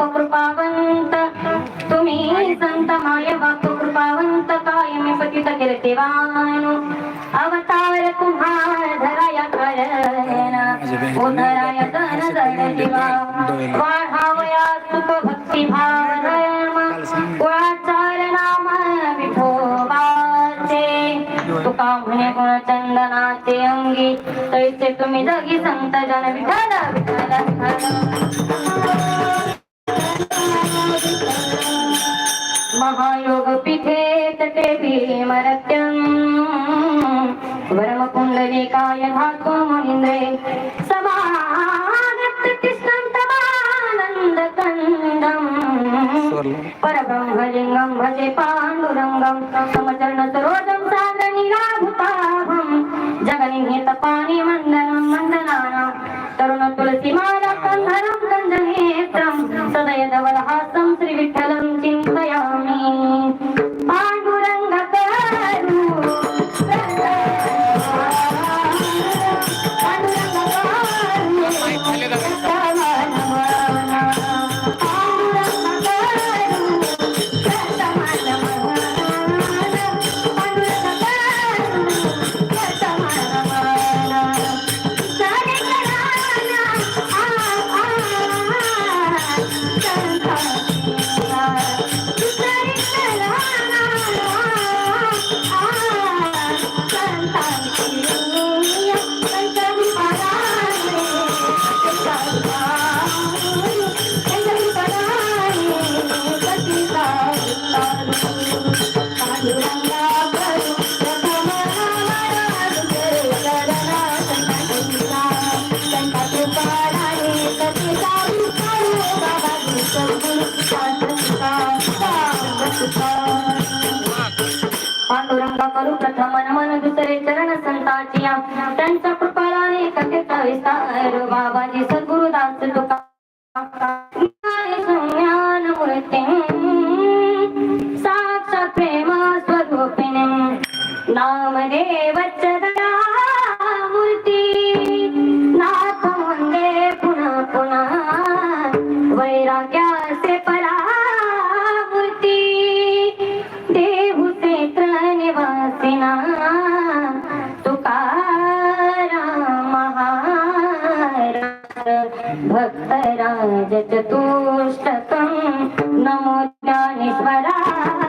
कृपावंत. तुम्ही संत माय बाप कृपावंत. कायमी पतित कीर्तिवान अवतार तुम्हार धराया जड वाढावया सुख भक्ती कुळाचार नाम विठोबाचे तुका म्हणे चंदनाचे अंगी तैसे तुम्ही जगी संत जन विठल महायोग विठ्ठल महायोग पीठे तटे వరమ పుండరీకాయ మహాత్మముందే సమానత్త కృష్ణం తమానంద కందం పరబ్రహ్మలింగం భజే పాండురంగం సమచరణ సరోజం సాగర నిరాభుతాహం జగన్నిహిత పాని మందనం మందనానాం తరుణ తులసి మాల కంధరం కందనేత్రం సదయ ధవలహాసం శ్రీ విఠలం करू प्रथम मन दुसरे चरण संताचिया त्यांच्या कृपालाने कथित विस्तार. बाबाजी सद्गुरुदास तुका ज्ञान मूर्ती साक्षात प्रेम स्वरूपिणी. नामदेव चरणा मूर्ती नाथ म्हणजे पुन्हा पुन्हा. वैराग्यासे पण चतुष्टकं नमो ज्ञानेश्वरा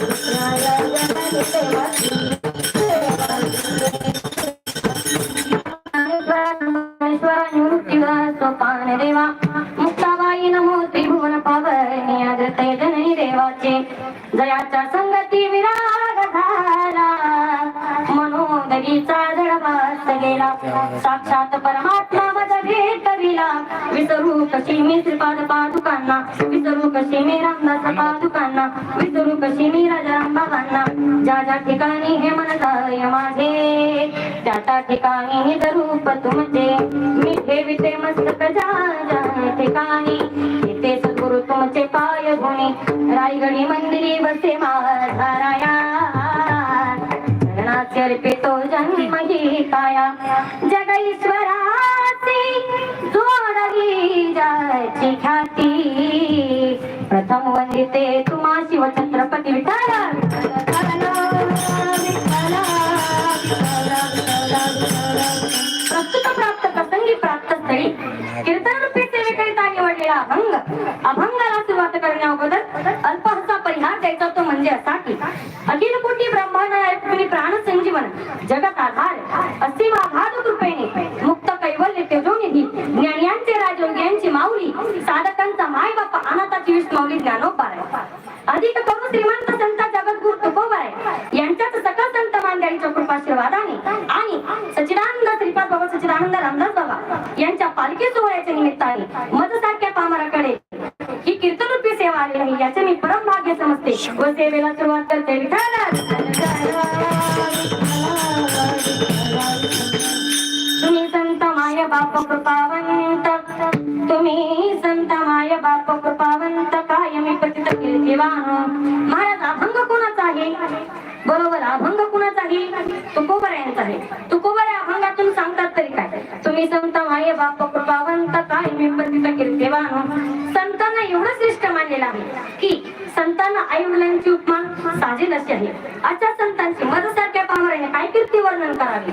やられたのとわしい。मनोदरीचा जडभास गेला साक्षात परमात्मा मज भेटविला विसरू कशी मी श्रीपाद पादुकांना विसरू कशी मी रामदास पादुकांना विसरू कशी मी राजा बाबांना. ज्या ज्या ठिकाणी हे मन काय माझे त्या त्या ठिकाणी निज रूप तुमचे. मी ठेविते मस्तक ज्या ज्या ठिकाणी ते सद्गुरु तुमचे पाय धुणे. रायगडी मंदिरी बसे माझा राया. शरणाचे जन्म ही काया. जग ईश्वराची जोडली जाची ख्याती. प्रथम वंदिते तुम्हा शिव छत्रपती प्रस्तुत प्राप्त प्रसंगी प्राप्त स्थळी कीर्तन रूपी सेवेकरिता निवडलेला अभंग. अभंगाला सुरुवात करण्या अगोदर अल्पहसा परिहार द्यायचा तो म्हणजे असा की कोटी ब्रह्मांड प्राण संजीवन. जगत आधार असीम आघात कृपेने मुक्त कैवल्य तेजोनिधी ज्ञानियांचे राजयोग्यांची माऊली साधकांचा माय बाप अनाथाची विष माऊली ज्ञानोपार अधिक करून श्रीमंत संत जगद्गुरु तुकोबाय यांच्याच सकल संत मांडळीच्या कृपाशीर्वादाने आणि सचिदानंद श्रीपाद बाबा सचिदानंद रामदास बाबा यांच्या पालखी सोहळ्याच्या निमित्ताने मजसारख्या पामराकडे ही कीर्तन सेवा आली आहे याचे मी परम भाग्य समजते. व सेवेला सुरुवात करते. तुम्ही संत माय बाप कृपावंत. तुम्ही संत माय बाप कृपावंत. काय कायमी पतित देवा महाराज अभंग कोणाचा आहे? बरोबर अभंग कुणाचा आहे? तुकोबर यांचा आहे. तुकोबर अभंगातून सांगतात तरी काय? तुम्ही संत माय बाप कृपावंत काय पतित कीर्तिवान संतांना एवढं श्रेष्ठ मानलेलं आहे की संतांना आई वडिलांची उपमा साजेल अशी आहे. अशा संतांची मदसारख्या पामराने काय कीर्ती वर्णन करावे?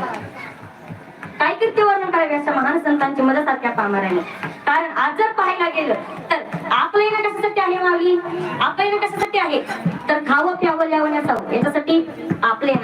काय कीर्ती वर्णन करावे अशा महान संतांची मदत सारख्या पामराने कारण आज जर पाहायला गेलं तर आपलं येणं कशासाठी आहे माऊली. आपलं येणं कशासाठी आहे. तर खावं प्यावं यावं नसावं याच्यासाठी